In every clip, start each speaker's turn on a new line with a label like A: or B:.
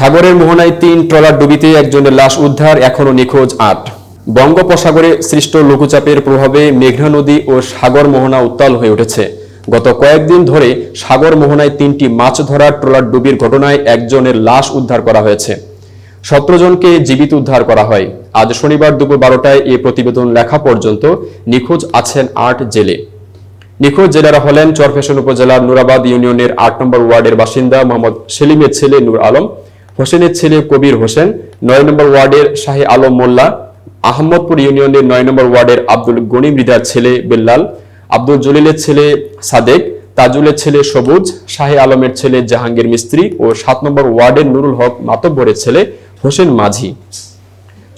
A: সাগরের মোহনায় তিন ট্রলার ডুবিতে একজনের লাশ উদ্ধার, এখনও নিখোঁজ আট। বঙ্গোপসাগরে সৃষ্ট লঘুচাপের প্রভাবে মেঘনা নদী ও সাগর মোহনা উত্তাল হয়ে উঠেছে। গত কয়েকদিন ধরে সাগর মোহনায় তিনটি মাছ ধরার ট্রলার ডুবির ঘটনায় একজনের লাশ উদ্ধার করা হয়েছে। সতেরো জনকে জীবিত উদ্ধার করা হয়। আজ শনিবার দুপুর বারোটায় এ প্রতিবেদন লেখা পর্যন্ত নিখোঁজ আছেন আট জেলে। নিখোঁজ জেলেরা হলেন চরফেশন উপজেলার নুরাবাদ ইউনিয়নের আট নম্বর ওয়ার্ডের বাসিন্দা মোহাম্মদ সেলিমের ছেলে নূর আলম হোসেনের ছেলে কবির হোসেন, নয় নম্বর ওয়ার্ডের শাহী আলম মোল্লা, আহমদপুর ইউনিয়নের নয় নম্বর ওয়ার্ডের আব্দুল গনি মৃদার ছেলে বেল্লাল, আব্দুল জলিলের ছেলে সাদেক, তাজুলের ছেলে সবুজ, শাহী আলমের ছেলে জাহাঙ্গীর মিস্ত্রি ও সাত নম্বর ওয়ার্ডের নুরুল হক মাতব্বরের ছেলে হোসেন মাঝি।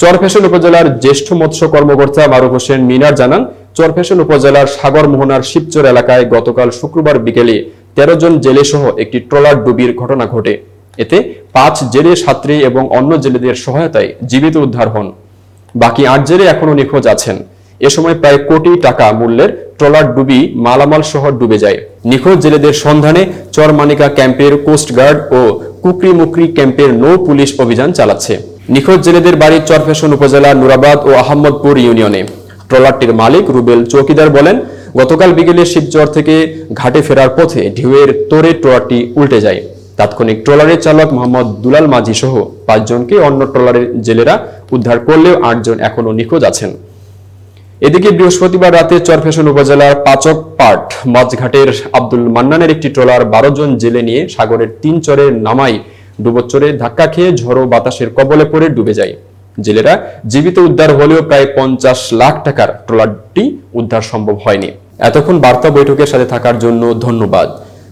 A: চরফ্যাশন উপজেলার জ্যেষ্ঠ মৎস্য কর্মকর্তা মারুফ হোসেন মিনার জানান চরফ্যাশন উপজেলার সাগর মোহনার শিবচর এলাকায় গতকাল শুক্রবার বিকেলে তেরো জন জেলে সহ একটি ট্রলার ডুবির ঘটনা ঘটে। এতে পাঁচ জেলে ছাত্রী এবং অন্য জেলেদের সহায়তায় জীবিত উদ্ধার হন। বাকি আট জেলে এখনও নিখোঁজ আছেন। এ সময় প্রায় কোটি টাকা মূল্যের ট্রলার ডুবি মালামাল শহর ডুবে যায়। নিখোঁজ জেলেদের সন্ধানে চরমানিকা ক্যাম্পের কোস্টগার্ড ও কুকরি মুকরি ক্যাম্পের নৌ পুলিশ অভিযান চালাচ্ছে। নিখোঁজ জেলেদের বাড়ি চরফ্যাশন উপজেলা নুরাবাদ ও আহমদপুর ইউনিয়নে। ট্রলারটির মালিক রুবেল চৌকিদার বলেন, গতকাল বিকেলে শিবচর থেকে ঘাটে ফেরার পথে ঢেউয়ের তোরে ট্রলারটি উল্টে যায়। তাৎক্ষণিক ট্রলারের চালক মোহাম্মদ দুলাল মাঝি সহ পাঁচজনকে অন্য ট্রলারের জেলেরা উদ্ধার করলেও আটজন এখনও নিখোঁজ আছেন। এদিকে বৃহস্পতিবার রাতে চরফেশন উপজেলার পাচক পাট মাঝঘাটের আব্দুল মান্নানের একটি ট্রলার বারো জন জেলে নিয়ে সাগরের তিন চরের নামাই ডুবোচ্চরে ধাক্কা খেয়ে ঝড়ো বাতাসের কবলে পড়ে ডুবে যায়। জেলেরা জীবিত উদ্ধার হলেও প্রায় পঞ্চাশ লাখ টাকার ট্রলারটি উদ্ধার সম্ভব হয়নি। এতক্ষণ বার্তা বৈঠকের সাথে থাকার জন্য ধন্যবাদ।